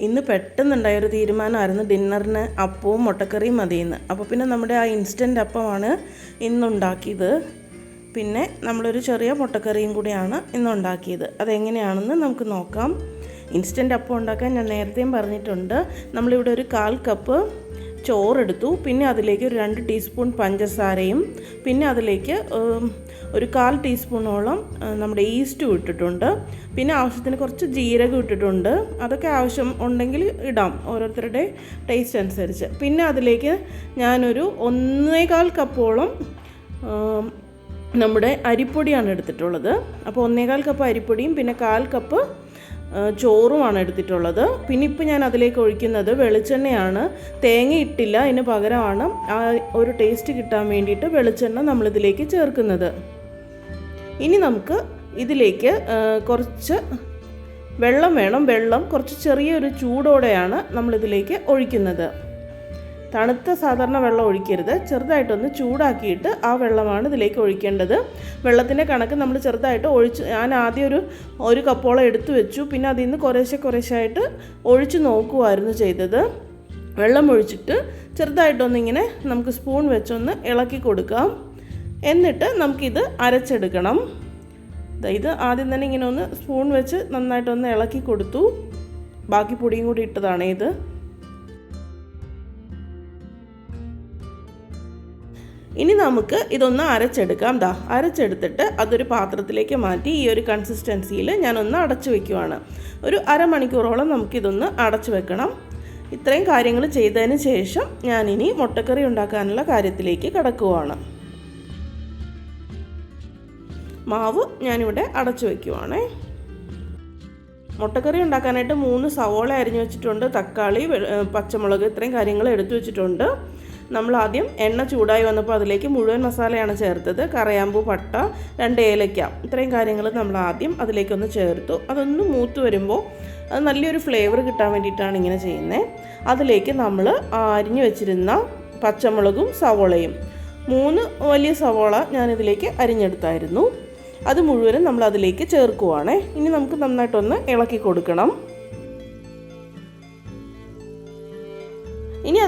ഇന്ന് പെട്ടെന്നുണ്ടായ ഒരു തീരുമാനമായിരുന്നു ഡിന്നറിന് അപ്പവും മുട്ടക്കറിയും മതിയെന്ന്. അപ്പോൾ പിന്നെ നമ്മുടെ ആ ഇൻസ്റ്റന്റ് അപ്പമാണ് ഇന്നുണ്ടാക്കിയത്. പിന്നെ നമ്മളൊരു ചെറിയ മുട്ടക്കറിയും കൂടിയാണ് ഇന്നുണ്ടാക്കിയത്. അതെങ്ങനെയാണെന്ന് നമുക്ക് നോക്കാം. ഇൻസ്റ്റന്റ് അപ്പം ഉണ്ടാക്കാൻ ഞാൻ നേരത്തെയും പറഞ്ഞിട്ടുണ്ട്. നമ്മളിവിടെ ഒരു കാൽ കപ്പ് ചോറെടുത്തു. പിന്നെ അതിലേക്ക് ഒരു രണ്ട് ടീസ്പൂൺ പഞ്ചസാരയും പിന്നെ അതിലേക്ക് ഒരു കാൽ ടീസ്പൂണോളം നമ്മുടെ ഈസ്റ്റും ഇട്ടിട്ടുണ്ട്. പിന്നെ ആവശ്യത്തിന് കുറച്ച് ജീരകം ഇട്ടിട്ടുണ്ട്. അതൊക്കെ ആവശ്യം ഉണ്ടെങ്കിൽ ഇടാം ഓരോരുത്തരുടെ ടേസ്റ്റ് അനുസരിച്ച്. പിന്നെ അതിലേക്ക് ഞാനൊരു ഒന്നേകാൽ കപ്പോളം നമ്മുടെ അരിപ്പൊടിയാണ് എടുത്തിട്ടുള്ളത്. അപ്പോൾ ഒന്നേകാൽ കപ്പ് അരിപ്പൊടിയും പിന്നെ കാൽ കപ്പ് ചോറുമാണ് എടുത്തിട്ടുള്ളത്. പിന്നെ ഇപ്പം ഞാൻ അതിലേക്ക് ഒഴിക്കുന്നത് വെളിച്ചെണ്ണയാണ്. തേങ്ങ ഇട്ടില്ല അതിന് പകരമാണ് ആ ഒരു ടേസ്റ്റ് കിട്ടാൻ വേണ്ടിയിട്ട് വെളിച്ചെണ്ണ നമ്മളിതിലേക്ക് ചേർക്കുന്നത്. ഇനി നമുക്ക് ഇതിലേക്ക് കുറച്ച് വെള്ളം വേണം. വെള്ളം കുറച്ച് ചെറിയൊരു ചൂടോടെയാണ് നമ്മളിതിലേക്ക് ഒഴിക്കുന്നത്. തണുത്ത സാധാരണ വെള്ളം ഒഴിക്കരുത്. ചെറുതായിട്ടൊന്ന് ചൂടാക്കിയിട്ട് ആ വെള്ളമാണ് ഇതിലേക്ക് ഒഴിക്കേണ്ടത്. വെള്ളത്തിന്റെ കണക്ക് നമ്മൾ ചെറുതായിട്ട് ഒഴിച്ച് ഞാൻ ആദ്യം ഒരു ഒരു കപ്പോളം എടുത്തു വെച്ചു. പിന്നെ അതിൽ നിന്ന് കുറേശ്ശെ കുറേശ്ശായിട്ട് ഒഴിച്ച് നോക്കുമായിരുന്നു ചെയ്തത്. വെള്ളം ഒഴിച്ചിട്ട് ചെറുതായിട്ടൊന്നിങ്ങനെ നമുക്ക് സ്പൂൺ വെച്ചൊന്ന് ഇളക്കി കൊടുക്കാം. എന്നിട്ട് നമുക്കിത് അരച്ചെടുക്കണം. ഇത് ആദ്യം തന്നെ ഇങ്ങനെ ഒന്ന് സ്പൂൺ വെച്ച് നന്നായിട്ടൊന്ന് ഇളക്കി കൊടുത്തു. ബാക്കി പൊടിയും കൂടി ഇട്ടതാണ് ഇത്. ഇനി നമുക്ക് ഇതൊന്ന് അരച്ചെടുക്കാം. ദാ അരച്ചെടുത്തിട്ട് അതൊരു പാത്രത്തിലേക്ക് മാറ്റി ഈ ഒരു കൺസിസ്റ്റൻസിയിൽ ഞാനൊന്ന് അടച്ചു വെക്കുവാണ്. ഒരു അരമണിക്കൂറോളം നമുക്കിതൊന്ന് അടച്ചു വെക്കണം. ഇത്രയും കാര്യങ്ങൾ ചെയ്തതിന് ശേഷം ഞാനിനി മുട്ടക്കറി ഉണ്ടാക്കാനുള്ള കാര്യത്തിലേക്ക് കിടക്കുവാണ്. മാവ് ഞാനിവിടെ അടച്ചു വയ്ക്കുവാണേ മുട്ടക്കറി ഉണ്ടാക്കാനായിട്ട് മൂന്ന് സവോള അരിഞ്ഞു വെച്ചിട്ടുണ്ട്. തക്കാളി പച്ചമുളക് ഇത്രയും കാര്യങ്ങൾ എടുത്തു വെച്ചിട്ടുണ്ട്. നമ്മൾ ആദ്യം എണ്ണ ചൂടായി വന്നപ്പോൾ അതിലേക്ക് മുഴുവൻ മസാലയാണ് ചേർത്തത്. കറയാമ്പൂ പട്ട രണ്ട് ഏലയ്ക്ക. ഇത്രയും കാര്യങ്ങൾ നമ്മൾ ആദ്യം അതിലേക്കൊന്ന് ചേർത്തു. അതൊന്ന് മൂത്ത് വരുമ്പോൾ അത് നല്ലൊരു ഫ്ലേവർ കിട്ടാൻ വേണ്ടിയിട്ടാണ് ഇങ്ങനെ ചെയ്യുന്നത് അതിലേക്ക് നമ്മൾ അരിഞ്ഞു വെച്ചിരുന്ന പച്ചമുളകും സവോളയും. മൂന്ന് വലിയ സവോള ഞാനിതിലേക്ക് അരിഞ്ഞെടുത്തായിരുന്നു. അത് മുഴുവനും നമ്മൾ അതിലേക്ക് ചേർക്കുവാണേ. ഇനി നമുക്ക് നന്നായിട്ടൊന്ന് ഇളക്കി കൊടുക്കണം.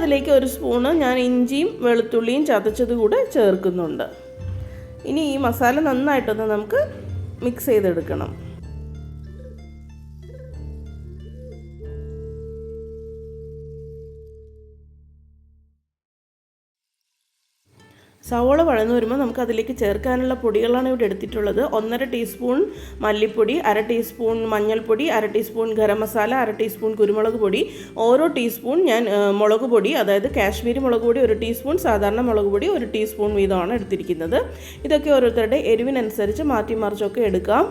അതിലേക്ക് ഒരു സ്പൂണ് ഞാൻ ഇഞ്ചിയും വെളുത്തുള്ളിയും ചതച്ചത് കൂടെ ചേർക്കുന്നുണ്ട്. ഇനി ഈ മസാല നന്നായിട്ടൊന്ന് നമുക്ക് മിക്സ് ചെയ്തെടുക്കണം. സവോള വഴന്നു വരുമ്പോൾ നമുക്ക് അതിലേക്ക് ചേർക്കാനുള്ള പൊടികളാണ് ഇവിടെ എടുത്തിട്ടുള്ളത്. ഒന്നര ടീസ്പൂൺ മല്ലിപ്പൊടി അര ടീസ്പൂൺ മഞ്ഞൾപ്പൊടി അര ടീസ്പൂൺ ഗരം മസാല അര ടീസ്പൂൺ കുരുമുളക് പൊടി ഓരോ ടീസ്പൂൺ ഞാൻ മുളക് പൊടി അതായത് കാശ്മീരി മുളക് പൊടി ഒരു ടീസ്പൂൺ സാധാരണ മുളക് പൊടി ഒരു ടീസ്പൂൺ വീതമാണ് എടുത്തിരിക്കുന്നത്. ഇതൊക്കെ ഓരോരുത്തരുടെ എരിവിനനുസരിച്ച് മാറ്റി മറിച്ചൊക്കെ എടുക്കാം.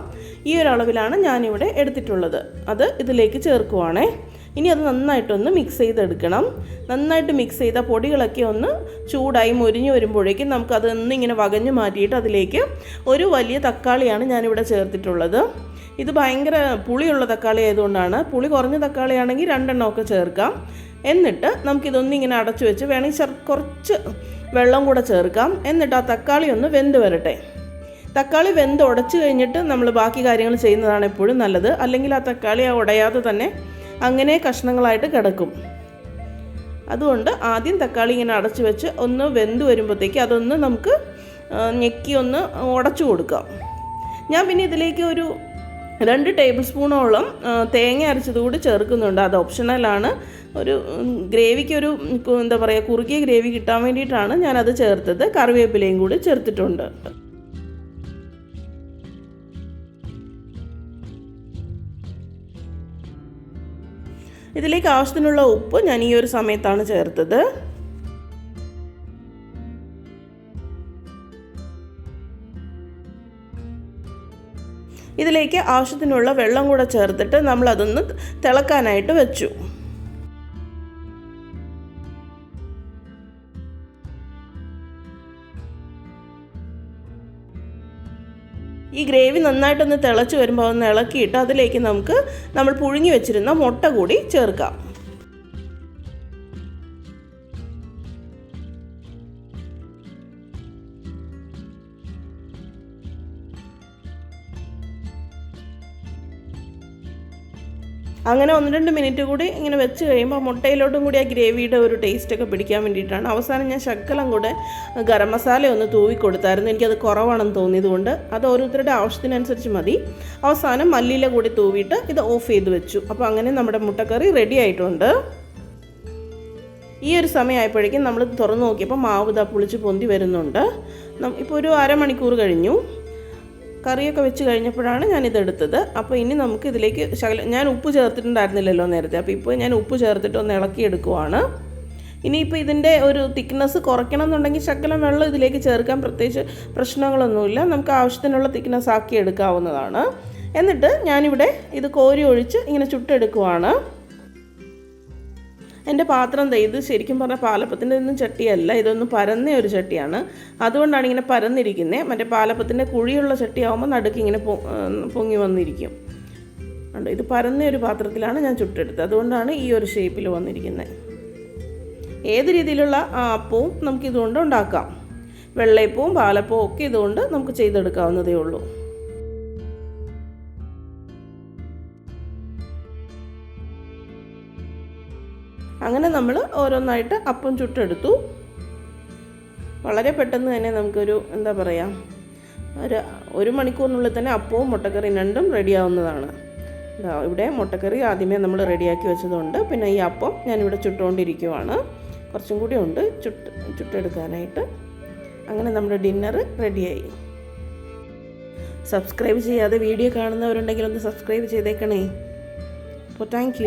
ഈ ഒരു അളവിലാണ് ഞാനിവിടെ എടുത്തിട്ടുള്ളത്. അത് ഇതിലേക്ക് ചേർക്കുവാണേ. ഇനി അത് നന്നായിട്ടൊന്ന് മിക്സ് ചെയ്തെടുക്കണം. നന്നായിട്ട് മിക്സ് ചെയ്ത പൊടികളൊക്കെ ഒന്ന് ചൂടായി മുരിഞ്ഞ് വരുമ്പോഴേക്കും നമുക്ക് അതൊന്ന് ഇങ്ങനെ വകഞ്ഞു മാറ്റിയിട്ട് അതിലേക്ക് ഒരു വലിയ തക്കാളിയാണ് ഞാനിവിടെ ചേർത്തിട്ടുള്ളത്. ഇത് ഭയങ്കര പുളിയുള്ള തക്കാളി ആയതുകൊണ്ടാണ് പുളി കുറഞ്ഞ തക്കാളിയാണെങ്കിൽ രണ്ടെണ്ണമൊക്കെ ചേർക്കാം. എന്നിട്ട് നമുക്കിതൊന്നിങ്ങനെ അടച്ചു വെച്ച് വേണമെങ്കിൽ കുറച്ച് വെള്ളം കൂടെ ചേർക്കാം. എന്നിട്ട് ആ തക്കാളി ഒന്ന് വെന്ത് വരട്ടെ. തക്കാളി വെന്ത് ഉടച്ചു കഴിഞ്ഞിട്ട് നമ്മൾ ബാക്കി കാര്യങ്ങൾ ചെയ്യുന്നതാണ് എപ്പോഴും നല്ലത്. അല്ലെങ്കിൽ ആ തക്കാളി ആ ഉടയാതെ തന്നെ അങ്ങനെ കഷ്ണങ്ങളായിട്ട് കിടക്കും. അതുകൊണ്ട് ആദ്യം തക്കാളി ഇങ്ങനെ അടച്ചു വെച്ച് ഒന്ന് വെന്ത് വരുമ്പോഴത്തേക്ക് അതൊന്ന് നമുക്ക് ഞെക്കി ഒന്ന് ഉടച്ചു കൊടുക്കാം. ഞാൻ പിന്നെ ഇതിലേക്ക് ഒരു രണ്ട് ടേബിൾ സ്പൂണോളം തേങ്ങ അരച്ചത് കൂടി ചേർക്കുന്നുണ്ട്. അത് ഓപ്ഷണലാണ് ഒരു ഗ്രേവിക്ക് ഒരു എന്താ പറയുക കുറുകിയ ഗ്രേവി കിട്ടാൻ വേണ്ടിയിട്ടാണ് ഞാനത് ചേർത്തത്. കറിവേപ്പിലയും കൂടി ചേർത്തിട്ടുണ്ട്. ഇതിലേക്ക് ആവശ്യത്തിനുള്ള ഉപ്പ് ഞാൻ ഈ ഒരു സമയത്താണ് ചേർത്തത്. ഇതിലേക്ക് ആവശ്യത്തിനുള്ള വെള്ളം കൂടെ ചേർത്തിട്ട് നമ്മൾ അതൊന്ന് തിളക്കാനായിട്ട് വെച്ചു. ഈ ഗ്രേവി നന്നായിട്ടൊന്ന് തിളച്ച് വരുമ്പോൾ ഒന്ന് ഇളക്കിയിട്ട് അതിലേക്ക് നമുക്ക് നമ്മൾ പുഴുങ്ങി വെച്ചിരുന്ന മുട്ട കൂടി ചേർക്കാം. അങ്ങനെ ഒന്ന് രണ്ട് മിനിറ്റ് കൂടി ഇങ്ങനെ വെച്ച് കഴിയുമ്പോൾ മുട്ടയിലോട്ടും കൂടി ആ ഗ്രേവിയുടെ ഒരു ടേസ്റ്റൊക്കെ പിടിക്കാൻ വേണ്ടിയിട്ടാണ്. അവസാനം ഞാൻ ശക്കലം കൂടെ ഗരം മസാല ഒന്ന് തൂവി കൊടുത്തായിരുന്നു. എനിക്കത് കുറവാണെന്ന് തോന്നിയതുകൊണ്ട് അത് ഓരോരുത്തരുടെ ആവശ്യത്തിനനുസരിച്ച് മതി. അവസാനം മല്ലിയില കൂടി തൂവിയിട്ട് ഇത് ഓഫ് ചെയ്ത് വെച്ചു. അപ്പോൾ അങ്ങനെ നമ്മുടെ മുട്ടക്കറി റെഡി ആയിട്ടുണ്ട്. ഈ ഒരു സമയമായപ്പോഴേക്കും നമ്മൾ തുറന്നു നോക്കിയപ്പോൾ മാവ് ഇതാ പുളിച്ച് പൊന്തി വരുന്നുണ്ട്. ഇപ്പോൾ ഒരു അരമണിക്കൂർ കഴിഞ്ഞു. കറിയൊക്കെ വെച്ച് കഴിഞ്ഞപ്പോഴാണ് ഞാനിത് എടുത്തത് അപ്പോൾ ഇനി നമുക്ക് ഇതിലേക്ക് ശകലം ഞാൻ ഉപ്പ് ചേർത്തിട്ടുണ്ടായിരുന്നില്ലല്ലോ നേരത്തെ. അപ്പോൾ ഇപ്പോൾ ഞാൻ ഉപ്പ് ചേർത്തിട്ട് ഒന്ന് ഇളക്കി എടുക്കുവാണ് ഇനിയിപ്പോൾ ഇതിന്റെ ഒരു തിക്നെസ് കുറയ്ക്കണം എന്നുണ്ടെങ്കിൽ ശകലം വെള്ളം ഇതിലേക്ക് ചേർക്കാൻ പ്രത്യേകിച്ച് പ്രശ്നങ്ങളൊന്നുമില്ല. നമുക്ക് ആവശ്യത്തിനുള്ള തിക്നെസ് ആക്കി എടുക്കാവുന്നതാണ് എന്നിട്ട് ഞാനിവിടെ ഇത് കോരി ഒഴിച്ച് ഇങ്ങനെ ചുട്ടെടുക്കുവാണ്. എന്റെ പാത്രം ഇത് ശരിക്കും പറഞ്ഞാൽ പാലപ്പത്തിന്റെ ഒന്നും ചട്ടിയല്ല ഇതൊന്നും പരന്ന ഒരു ചട്ടിയാണ്. അതുകൊണ്ടാണ് ഇങ്ങനെ പരന്നിരിക്കുന്നത് മറ്റേ പാലപ്പത്തിന്റെ കുഴിയുള്ള ചട്ടിയാവുമ്പോൾ നടുക്ക് ഇങ്ങനെ പൊങ്ങി വന്നിരിക്കും. ഉണ്ട് ഇത് പരന്ന ഒരു പാത്രത്തിലാണ് ഞാൻ ചുട്ടെടുത്തത്. അതുകൊണ്ടാണ് ഈ ഒരു ഷേപ്പിൽ വന്നിരിക്കുന്നത് ഏത് രീതിയിലുള്ള അപ്പവും നമുക്കിതുകൊണ്ട് ഉണ്ടാക്കാം. വെള്ളയപ്പവും പാലപ്പവും ഒക്കെ ഇതുകൊണ്ട് നമുക്ക് ചെയ്തെടുക്കാവുന്നതേ ഉള്ളൂ. അങ്ങനെ നമ്മൾ ഓരോന്നായിട്ട് അപ്പം ചുട്ടെടുത്തു. വളരെ പെട്ടെന്ന് തന്നെ നമുക്കൊരു എന്താ പറയുക ഒരു ഒരു മണിക്കൂറിനുള്ളിൽ തന്നെ അപ്പവും മുട്ടക്കറിയും രണ്ടും റെഡിയാവുന്നതാണ്. ഇവിടെ മുട്ടക്കറി ആദ്യമേ നമ്മൾ റെഡിയാക്കി വെച്ചതുകൊണ്ട് പിന്നെ ഈ അപ്പം ഞാനിവിടെ ചുട്ടുകൊണ്ടിരിക്കുവാണ്. കുറച്ചും കൂടി ഉണ്ട് ചുട്ട് ചുട്ടെടുക്കാനായിട്ട്. അങ്ങനെ നമ്മുടെ ഡിന്നർ റെഡിയായി. സബ്സ്ക്രൈബ് ചെയ്യാതെ വീഡിയോ കാണുന്നവരുണ്ടെങ്കിൽ ഒന്ന് സബ്സ്ക്രൈബ് ചെയ്തേക്കണേ. അപ്പോൾ താങ്ക്